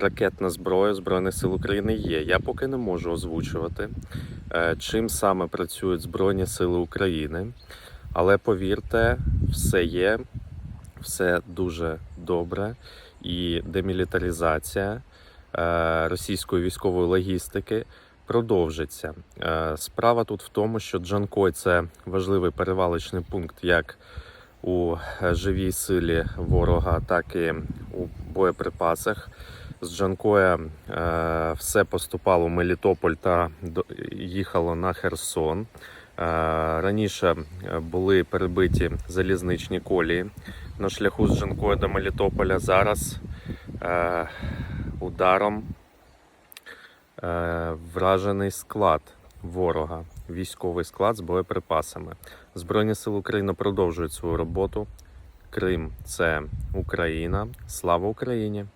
ракетна зброя Збройних сил України є. Я поки не можу озвучувати, е, чим саме працюють Збройні Сили України. Але повірте, все є, все дуже добре. І демілітаризація е, російської військової логістики продовжиться. Е, Справа тут в тому, що Джанкой це важливий перевалочний пункт як у живій силі ворога, так і у боєприпасах. З Джанкоя е, все поступало в Мелітополь та їхало на Херсон. Е, раніше е, були перебиті залізничні колії на шляху з Джанкоя до Мелітополя. Зараз ударом вражений склад ворога, військовий склад з боєприпасами. Збройні сили України продовжують свою роботу. Крим це Україна. Слава Україні!